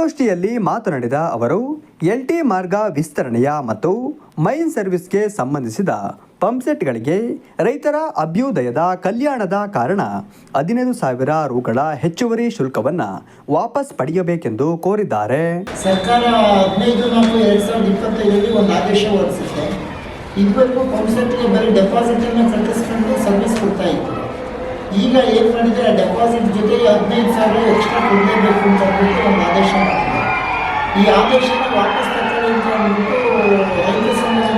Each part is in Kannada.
ಸುದ್ದಿಗೋಷ್ಠಿಯಲ್ಲಿ ಮಾತನಾಡಿದ ಅವರು ಎಲ್ಟಿ ಮಾರ್ಗ ವಿಸ್ತರಣೆಯ ಮತ್ತು ಮೈನ್ ಸರ್ವಿಸ್ಗೆ ಸಂಬಂಧಿಸಿದ ಪಂಪ್ಸೆಟ್ಗಳಿಗೆ ರೈತರ ಅಭ್ಯುದಯದ ಕಲ್ಯಾಣದ ಕಾರಣ ಹದಿನೈದು ಸಾವಿರ ರುಗಳ ಹೆಚ್ಚುವರಿ ಶುಲ್ಕವನ್ನು ವಾಪಸ್ ಪಡೆಯಬೇಕೆಂದು ಕೋರಿದ್ದಾರೆ. ಸರ್ಕಾರ ಹದಿನೈದು ನಾಲ್ಕು ಎರಡು ಸಾವಿರದ ಇಪ್ಪತ್ತೈದರಲ್ಲಿ ಒಂದು ಆದೇಶ ಹೊರಡಿಸುತ್ತೆ ಇದುವರೆಗೂ ಪಂಪ್ಸೆಟ್ಗೆ ಬರೀ ಡೆಪಾಸಿಟನ್ನು ಕಟ್ಟಿಸ್ಕೊಂಡು ಸರ್ವಿಸ್ ಕೊಡ್ತಾ ಇತ್ತು ಈಗ ಏನು ಮಾಡಿದರೆ ಡೆಪಾಸಿಟ್ ಜೊತೆಗೆ ಹದಿನೈದು ಸಾವಿರ ಎಕ್ಸ್ಟ್ರಾ ಕೊಡಲೇಬೇಕು ಅಂತ ಒಂದು ಆದೇಶ ಈ ಆದೇಶನ ವಾಪಸ್ ರೈತ ಸಮಾಜ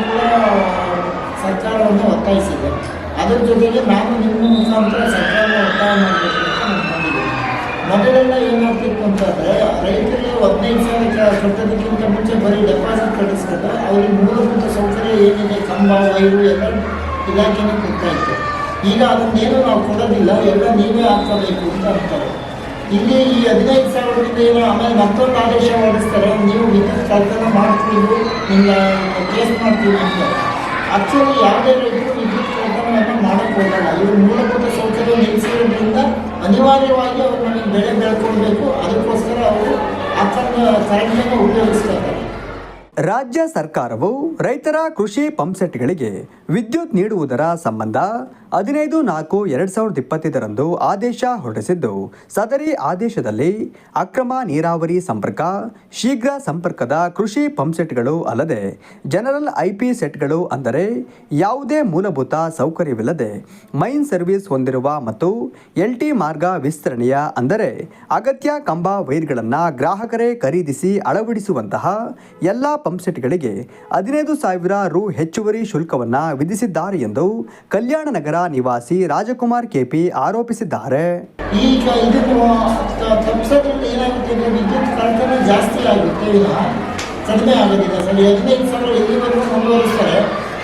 ಸರ್ಕಾರವನ್ನು ಒತ್ತಾಯಿಸಿದೆ. ಅದರ ಜೊತೆಗೆ ನಾನು ನಿಮ್ಮ ಮುಖಾಂತರ ಸರ್ಕಾರ ಒತ್ತಾಯ ಮಾಡಬೇಕು ಅಂತ ನಾನು ಮೊದಲೆಲ್ಲ ಏನಾಗ್ತಿತ್ತು ಅಂತಂದರೆ ರೈತರಿಗೆ ಹದಿನೈದು ಸಾವಿರ ಕಟ್ಟೋದಕ್ಕಿಂತ ಮುಂಚೆ ಬರೀ ಡೆಪಾಸಿಟ್ ಕಟ್ಟಿಸ್ಕೊಂಡು ಅವ್ರಿಗೆ ಮೂಲಭೂತ ಸೌಕರ್ಯ ಏನಿದೆ, ಕಂಬ, ವೈರು ಎಲ್ಲ ಇಲಾಖೆನೇ ಕೊಡ್ತಾ ಇತ್ತು. ಈಗ ಅದನ್ನೇನು ನಾವು ಕೊಡೋದಿಲ್ಲ, ಎಲ್ಲ ನೀವೇ ಹಾಕೋಬೇಕು ಅಂತ ಅಂತಾರೆ. ಇಲ್ಲಿ ಈ ಹದಿನೈದು ಸಾವಿರದಿಂದ ಏನೋ ಆಮೇಲೆ ಮತ್ತೊಂದು ಆದೇಶ ಹೊರಡಿಸ್ತಾರೆ, ನೀವು ವಿದ್ಯುತ್ ಕಳ್ತನ ಮಾಡ್ತೀವಿ ನಿಮ್ಮ ಕೇಸ್ ಮಾಡ್ತೀವಿ ಅಂತ. ಆಕ್ಚುಲಿ ಯಾವುದೇ ರೈತರು ವಿದ್ಯುತ್ ಕಳ್ತನವನ್ನು ಮಾಡಕ್ಕೆ ಹೋಗಲ್ಲ. ಇವರು ಮೂಲಭೂತ ಸೌಕರ್ಯ ನಿಲ್ಲಿಸಿರೋದ್ರಿಂದ ಅನಿವಾರ್ಯವಾಗಿ ಅವರು ನಮಗೆ ಬೆಳೆ ಬೆಳ್ಕೊಳ್ಬೇಕು. ಅದಕ್ಕೋಸ್ಕರ ಅವರು ಆ ಕರೆಂಟನ್ನು ಉಪಯೋಗಿಸ್ತಾ ಇದ್ದಾರೆ ರಾಜ್ಯ ಸರ್ಕಾರವು ರೈತರ ಕೃಷಿ ಪಂಪ್ಸೆಟ್ಗಳಿಗೆ ವಿದ್ಯುತ್ ನೀಡುವುದರ ಸಂಬಂಧ ಹದಿನೈದು ನಾಲ್ಕು ಎರಡು ಸಾವಿರದ ಇಪ್ಪತ್ತೈದರಂದು ಆದೇಶ ಹೊರಡಿಸಿದ್ದು, ಸದರಿ ಆದೇಶದಲ್ಲಿ ಅಕ್ರಮ ನೀರಾವರಿ ಸಂಪರ್ಕ, ಶೀಘ್ರ ಸಂಪರ್ಕದ ಕೃಷಿ ಪಂಪ್ಸೆಟ್ಗಳು ಅಲ್ಲದೆ ಜನರಲ್ ಐಪಿ ಸೆಟ್ಗಳು ಅಂದರೆ ಯಾವುದೇ ಮೂಲಭೂತ ಸೌಕರ್ಯವಿಲ್ಲದೆ ಮೈನ್ ಸರ್ವಿಸ್ ಹೊಂದಿರುವ ಮತ್ತು ಎಲ್ಟಿ ಮಾರ್ಗ ವಿಸ್ತರಣೆಯ ಅಂದರೆ ಅಗತ್ಯ ಕಂಬ ವೈರ್ಗಳನ್ನು ಗ್ರಾಹಕರೇ ಖರೀದಿಸಿ ಅಳವಡಿಸುವಂತಹ ಎಲ್ಲ ಪಂಪ್ಸೆಟ್ಗಳಿಗೆ ಹದಿನೈದು ಸಾವಿರ ರು ಹೆಚ್ಚುವರಿ ಶುಲ್ಕವನ್ನು ವಿಧಿಸಿದ್ದಾರೆ ಎಂದು ಕಲ್ಯಾಣ ನಗರ ನಿವಾಸಿ ರಾಜಕುಮಾರ್ ಕೆಪಿ ಆರೋಪಿಸಿದ್ದಾರೆ. ಈಗ ಕಳ್ತನ ಜಾಸ್ತಿ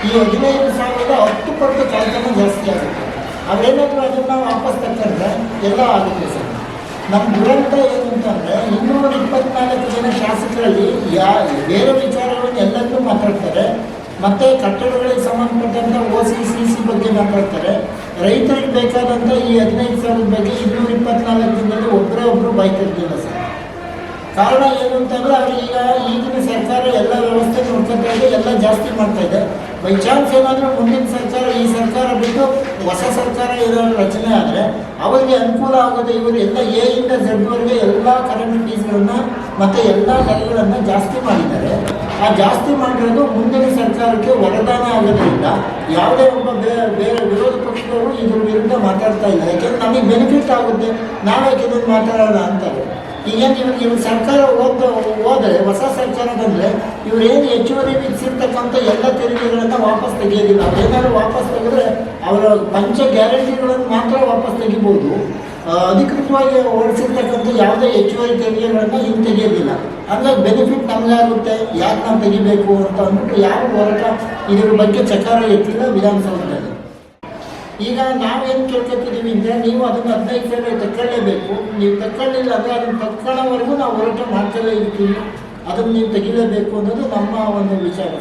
ಈ ಪಟ್ಟು ಅದನ್ನು ವಾಪಸ್ ತಕ್ಕಂದ್ರೆ ಎಲ್ಲ ಆಗುತ್ತೆ ಸರ್. ನಮ್ಮ ದುರಂತ ಏನು ಅಂತಂದರೆ ಇನ್ನೂರ ಇಪ್ಪತ್ನಾಲ್ಕು ಜನ ಶಾಸಕರಲ್ಲಿ ಯಾ ಬೇರೆ ವಿಚಾರಗಳನ್ನು ಎಲ್ಲದನ್ನೂ ಮಾತಾಡ್ತಾರೆ. ಮತ್ತು ಕಟ್ಟಡಗಳಿಗೆ ಸಂಬಂಧಪಟ್ಟಂಥ ಓ ಸಿ ಸಿ ಸಿ ಬಗ್ಗೆ ಮಾತಾಡ್ತಾರೆ. ರೈತರಿಗೆ ಬೇಕಾದಂತ ಈ ಹದಿನೈದು ಸಾವಿರದ ಬಗ್ಗೆ ಇನ್ನೂರ ಇಪ್ಪತ್ನಾಲ್ಕು ದಿನದಲ್ಲಿ ಒಬ್ಬರೇ ಒಬ್ಬರು ಇರ್ತಿಲ್ಲ ಸರ್. ಕಾರಣ ಏನು ಅಂತಂದರೆ ಅವ್ರು ಈಗ ಈಗಿನ ಸರ್ಕಾರ ಎಲ್ಲ ವ್ಯವಸ್ಥೆ ನೋಡ್ಕೊತಾ ಇದೆ, ಎಲ್ಲ ಜಾಸ್ತಿ ಮಾಡ್ತಾ ಇದೆ. ಬೈ ಚಾನ್ಸ್ ಏನಾದರೂ ಮುಂದಿನ ಸರ್ಕಾರ, ಈ ಸರ್ಕಾರ ಬಿಟ್ಟು ಹೊಸ ಸರ್ಕಾರ ಇರೋ ರಚನೆ ಆದರೆ ಅವರಿಗೆ ಅನುಕೂಲ ಆಗೋದು ಇವರು ಎಲ್ಲ ಎ ಇಂದ ಝಡ್ವರೆಗೆ ಎಲ್ಲ ಕರೆಂಟ್ ಫೀಸ್ಗಳನ್ನು ಮತ್ತು ಎಲ್ಲ ನೆಲೆಗಳನ್ನು ಜಾಸ್ತಿ ಮಾಡಿದ್ದಾರೆ. ಆ ಜಾಸ್ತಿ ಮಾಡಿರೋದು ಮುಂದಿನ ಸರ್ಕಾರಕ್ಕೆ ವರದಾನ ಆಗೋದ್ರಿಂದ ಯಾವುದೇ ಒಬ್ಬ ಬೇರೆ ಬೇರೆ ವಿರೋಧ ಪಕ್ಷದವರು ಇದ್ರ ವಿರುದ್ಧ ಮಾತಾಡ್ತಾ ಇಲ್ಲ. ಯಾಕೆಂದ್ರೆ ನಮಗೆ ಬೆನಿಫಿಟ್ ಆಗುತ್ತೆ. ನಾವ್ಯಾಕೆ ಇದನ್ನು ಮಾತಾಡೋಣ ಅಂತಾರೆ. ಈಗ ಇವ್ರಿಗೆ ಇವ್ರ ಸರ್ಕಾರ ಹೋದ ಹೋದರೆ ಹೊಸ ಸರ್ಕಾರ ಬಂದರೆ ಇವ್ರು ಏನು ಹೆಚ್ಚುವರಿ ವಿಧಿಸಿರ್ತಕ್ಕಂಥ ಎಲ್ಲ ತೆರಿಗೆಗಳನ್ನು ವಾಪಸ್ ತೆಗೆಯೋದಿಲ್ಲ. ಅವ್ರು ಏನಾದ್ರು ವಾಪಸ್ ತೆಗೆದ್ರೆ ಅವರ ಪಂಚ ಗ್ಯಾರಂಟಿಗಳನ್ನು ಮಾತ್ರ ವಾಪಸ್ ತೆಗಿಬೋದು. ಅಧಿಕೃತವಾಗಿ ಹೊರಡಿಸಿರ್ತಕ್ಕಂಥ ಯಾವುದೇ ಹೆಚ್ಚುವರಿ ತೆರಿಗೆಗಳನ್ನು ಹಿಂಗೆ ತೆಗೆಯೋದಿಲ್ಲ. ಹಂಗಾಗಿ ಬೆನಿಫಿಟ್ ನಮಗಾಗುತ್ತೆ ಯಾಕೆ ನಾವು ತೆಗಿಬೇಕು ಅಂತ ಅಂದ್ಬಿಟ್ಟು ಯಾವ ಹೋರಾಟ ಇದ್ರ ಬಗ್ಗೆ ಚಕಾರ ಎತ್ತಿಲ್ಲ ವಿಧಾನಸೌಧದಲ್ಲಿ. ಈಗ ನಾವೇನು ಕೇಳ್ಕೊತಿದ್ದೀವಿ ಅಂದರೆ ನೀವು ಅದನ್ನು ಹದಿನೈದು ಸಾವಿರ ತಕ್ಕೊಳ್ಳೇಬೇಕು. ನೀವು ತಕ್ಕೊಳ್ಳಿಲ್ಲ ಅಂದರೆ ಅದನ್ನು ತಕ್ಕೊಳ್ಳೋವರೆಗೂ ನಾವು ಹೋರಾಟ ಮಾಡ್ತಲೇ ಇರ್ತೀವಿ. ಅದನ್ನು ನೀವು ತೆಗಿಲೇಬೇಕು ಅನ್ನೋದು ನಮ್ಮ ಒಂದು ವಿಚಾರ